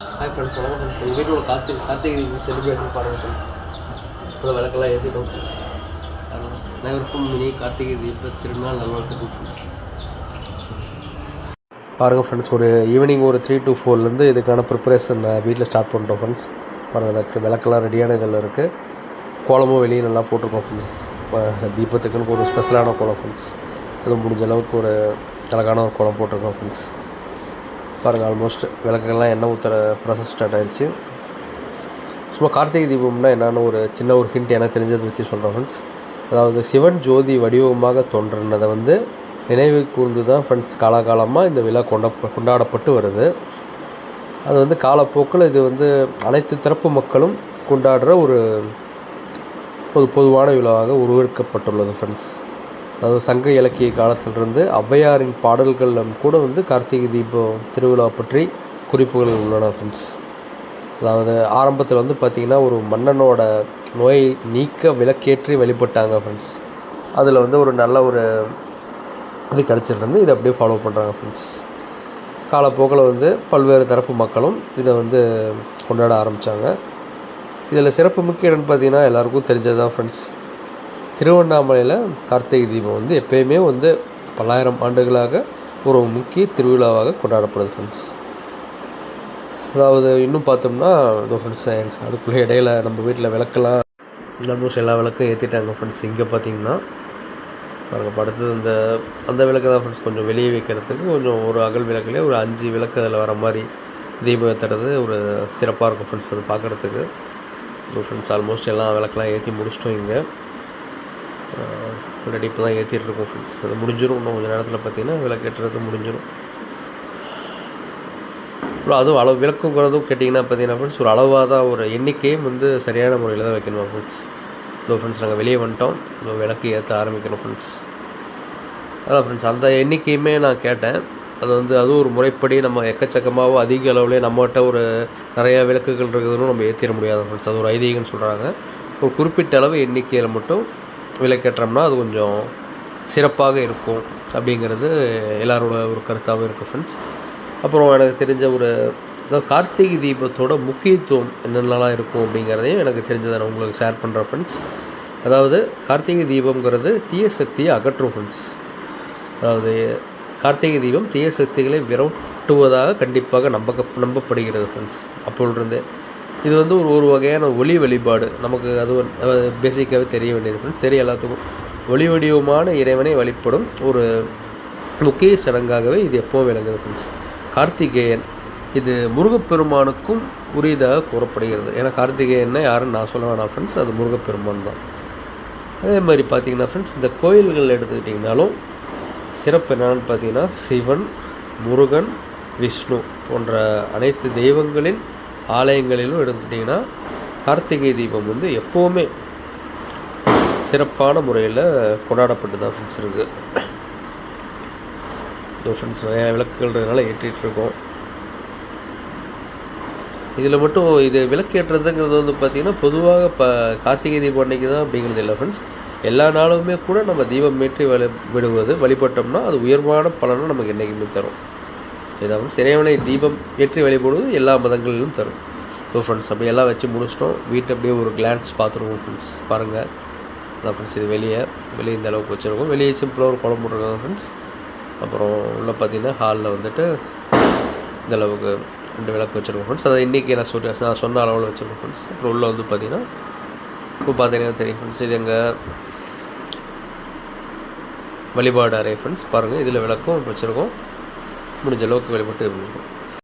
Hi friends வணக்கம் friends எங்கள் வீட்டோட கார்த்திகை கார்த்திகை செலிப்ரேஷன் பாருங்கள் ஃப்ரெண்ட்ஸ் இப்போ விளக்கெல்லாம் ஏற்றிட்டோம் ஃப்ரெண்ட்ஸ் அனைவருக்கும் மினி கார்த்திகை தீப திருநாள் நல்வாழ்த்துக்கள் ஃப்ரெண்ட்ஸ் பாருங்கள் ஃப்ரெண்ட்ஸ் ஒரு ஈவினிங் ஒரு த்ரீ டு ஃபோர்லேருந்து இதுக்கான ப்ரிப்பரேஷன் வீட்டில் ஸ்டார்ட் பண்ணிட்டோம் ஃப்ரெண்ட்ஸ் பாருங்கள் அதுக்கு விளக்கெல்லாம் ரெடியான இதில் இருக்குது கோலமும் வெளியே நல்லா போட்டிருக்கோம் ஃப்ரெண்ட்ஸ் தீபத்துக்குன்னு ஒரு ஸ்பெஷலான கோலம் ஃப்ரெண்ட்ஸ் அது முடிஞ்ச அளவுக்கு ஒரு அழகான ஒரு கோலம் போட்டிருக்கோம் ஃப்ரெண்ட்ஸ் பாருங்கள் ஆல்மோஸ்ட் விளக்குகள்லாம் எண்ணெய் ஊற்றுற ப்ராசஸ் ஸ்டார்ட் ஆயிடுச்சு. சும்மா கார்த்திகை தீபம்னா என்னென்னு ஒரு சின்ன ஒரு ஹிண்ட் எனக்கு தெரிஞ்சதை வச்சு சொல்கிறேன் ஃப்ரெண்ட்ஸ் அதாவது சிவன் ஜோதி வடிவமாக தோன்றினதை வந்து நினைவு கூர்ந்து தான் ஃப்ரெண்ட்ஸ் காலகாலமாக இந்த விழா கொண்ட கொண்டாடப்பட்டு வருது. அது வந்து காலப்போக்கில் இது வந்து அனைத்து தரப்பு மக்களும் கொண்டாடுற ஒரு ஒரு பொதுவான விழாவாக உருவெடுக்கப்பட்டுள்ளது ஃப்ரெண்ட்ஸ் அதாவது சங்க இலக்கிய காலத்திலிருந்து ஔவையாரின் பாடல்களும் கூட வந்து கார்த்திகை தீபம் திருவிழா பற்றி குறிப்புகள் உள்ளன ஃப்ரெண்ட்ஸ் அதாவது ஆரம்பத்தில் வந்து பார்த்திங்கன்னா ஒரு மன்னனோட நோயை நீக்க விளக்கேற்றி வழிபட்டாங்க ஃப்ரெண்ட்ஸ் அதில் வந்து ஒரு நல்ல ஒரு இது கிடச்சிருந்து இதை அப்படியே ஃபாலோ பண்ணுறாங்க ஃப்ரெண்ட்ஸ் காலப்போக்கில் வந்து பல்வேறு தரப்பு மக்களும் இதை வந்து கொண்டாட ஆரம்பித்தாங்க இதில் சிறப்பு முக்கிய என்னென்னு பார்த்தீங்கன்னா எல்லாருக்கும் தெரிஞ்சது தான் ஃப்ரெண்ட்ஸ் திருவண்ணாமலையில் கார்த்திகை தீபம் வந்து எப்பயுமே வந்து பல்லாயிரம் ஆண்டுகளாக ஒரு முக்கிய திருவிழாவாக கொண்டாடப்படுது ஃப்ரெண்ட்ஸ் அதாவது இன்னும் பார்த்தோம்னா இதோ ஃப்ரெண்ட்ஸ் அதுக்குள்ளே இடையில நம்ம வீட்டில் விளக்கெல்லாம் ஆல்மோஸ்ட் எல்லா விளக்கும் ஏற்றிட்டாங்க ஃப்ரெண்ட்ஸ் இங்கே பார்த்தீங்கன்னா பாருங்கள் படுத்தது அந்த அந்த விளக்கு தான் ஃப்ரெண்ட்ஸ் கொஞ்சம் வெளியே வைக்கிறதுக்கு கொஞ்சம் ஒரு அகல் விளக்குலேயே ஒரு அஞ்சு விளக்கு அதில் வர மாதிரி தீபம் ஏற்றுறது ஒரு சிறப்பாக இருக்கும் ஃப்ரெண்ட்ஸ் அது பார்க்குறதுக்கு. ஃப்ரெண்ட்ஸ் ஆல்மோஸ்ட் எல்லாம் விளக்கெல்லாம் ஏற்றி முடிச்சிட்டோம் இங்கே. ஆல்ரெடி இப்போ தான் ஏற்றிட்டு இருக்கோம் ஃப்ரெண்ட்ஸ் அது முடிஞ்சிடும் இன்னும் கொஞ்சம் நேரத்தில் பார்த்தீங்கன்னா விளக்கேற்றுறது முடிஞ்சிடும் அப்புறம் அதுவும் அளவு விளக்குங்கிறதும் கேட்டிங்கன்னா பார்த்தீங்கன்னா ஃப்ரெண்ட்ஸ் ஒரு அளவாக தான் ஒரு எண்ணிக்கையும் வந்து சரியான முறையில் தான் வைக்கணும் ஃப்ரெண்ட்ஸ் இதோ ஃப்ரெண்ட்ஸ் நாங்கள் வெளியே வந்துட்டோம். இதோ விளக்கு ஏற்ற ஆரம்பிக்கணும் ஃப்ரெண்ட்ஸ் அதான் ஃப்ரெண்ட்ஸ் அந்த எண்ணிக்கையுமே நான் கேட்டேன். அது வந்து அதுவும் ஒரு முறைப்படி நம்ம எக்கச்சக்கமாகவோ அதிக அளவுலேயே நம்மகிட்ட ஒரு நிறையா விளக்குகள் இருக்குதுன்னு நம்ம ஏற்றிட முடியாது ஃப்ரெண்ட்ஸ் அது ஒரு ஐதீகம்னு சொல்கிறாங்க ஒரு குறிப்பிட்ட அளவு எண்ணிக்கையில் மட்டும் விலைக்கேற்றோம்னா அது கொஞ்சம் சிறப்பாக இருக்கும் அப்படிங்கிறது எல்லாரோட ஒரு கருத்தாகவும் இருக்குது ஃப்ரெண்ட்ஸ் அப்புறம் எனக்கு தெரிஞ்ச ஒரு அதாவது கார்த்திகை தீபத்தோட முக்கியத்துவம் என்னென்னலாம் இருக்கும் அப்படிங்கிறதையும் எனக்கு தெரிஞ்சதை நான் உங்களுக்கு ஷேர் பண்ணுறேன் ஃப்ரெண்ட்ஸ் அதாவது கார்த்திகை தீபங்கிறது தீய சக்தியை அகற்றும் ஃப்ரெண்ட்ஸ் அதாவது கார்த்திகை தீபம் தீய சக்திகளை விரட்டுவதாக கண்டிப்பாக நம்ப நம்பப்படுகிறது ஃப்ரெண்ட்ஸ் அப்பொழுது இது வந்து ஒரு ஒரு வகையான ஒளி வழிபாடு நமக்கு அது பேசிக்காகவே தெரிய வேண்டியது ஃப்ரெண்ட்ஸ் சரி எல்லாத்துக்கும் ஒளி வடிவமான இறைவனை வழிபடும் ஒரு முக்கிய சடங்காகவே இது எப்போவும் விளங்குது ஃப்ரெண்ட்ஸ் கார்த்திகேயன் இது முருகப்பெருமானுக்கும் உரியதாக கூறப்படுகிறது. ஏன்னா கார்த்திகேயன்னா யாருன்னு நான் சொல்ல வேணாம் ஃப்ரெண்ட்ஸ் அது முருகப்பெருமான் தான். அதே மாதிரி பார்த்தீங்கன்னா ஃப்ரெண்ட்ஸ் இந்த கோயில்கள் எடுத்துக்கிட்டிங்கனாலும் சிறப்பு என்னென்னு பார்த்தீங்கன்னா சிவன் முருகன் விஷ்ணு போன்ற அனைத்து தெய்வங்களின் ஆலயங்களிலும் எடுத்துக்கிட்டிங்கன்னா கார்த்திகை தீபம் வந்து எப்போவுமே சிறப்பான முறையில் கொண்டாடப்பட்டு தான் ஃப்ரெண்ட்ஸ் இருக்குது இந்த ஃப்ரெண்ட்ஸ் நிறையா விளக்குகள்னால ஏற்றிட்டு இதில் மட்டும் இது விளக்கு ஏற்றுறதுங்கிறது வந்து பார்த்திங்கன்னா பொதுவாக இப்போ கார்த்திகை தீபம் அன்னைக்கு தான் அப்படிங்கிறது இல்லை ஃப்ரெண்ட்ஸ் எல்லா நாளுமே கூட நம்ம தீபம் ஏற்றி வழி விடுவது வழிபட்டோம்னா அது உயர்வான பலனும் நமக்கு என்றைக்குமே தரும். இதாவது சிறையவனை தீபம் ஏற்றி வழிபடுவது எல்லா மதங்களிலும் தரும். ஸோ ஃப்ரெண்ட்ஸ் அப்படி எல்லாம் வச்சு முடிச்சிட்டோம். வீட்டை அப்படியே ஒரு கிளான்ஸ் பார்த்துருவோம் ஃப்ரெண்ட்ஸ் பாருங்கள் அதான் ஃப்ரெண்ட்ஸ் இது வெளியே. வெளியே இந்த அளவுக்கு வச்சுருக்கோம். வெளியே சிம்பிளாக ஒரு குழம்பு போட்டிருக்காங்க ஃப்ரெண்ட்ஸ் அப்புறம் உள்ளே பார்த்தீங்கன்னா ஹாலில் வந்துட்டு இந்த அளவுக்கு ரெண்டு விளக்கு வச்சுருக்கோம் ஃப்ரெண்ட்ஸ் அதை இன்றைக்கி நான் சொல்லி நான் சொன்ன அளவில் வச்சுருக்கோம் ஃப்ரெண்ட்ஸ் அப்புறம் உள்ளே வந்து பார்த்தீங்கன்னா இப்போ பார்த்தீங்கன்னா தெரியும் ஃப்ரெண்ட்ஸ் இது எங்கள் வழிபாடு அறை ஃப்ரெண்ட்ஸ் பாருங்கள் இதில் விளக்கும் வச்சுருக்கோம். முடிஞ்ச அளவுக்கு வழிபட்டு இருந்துருக்கோம்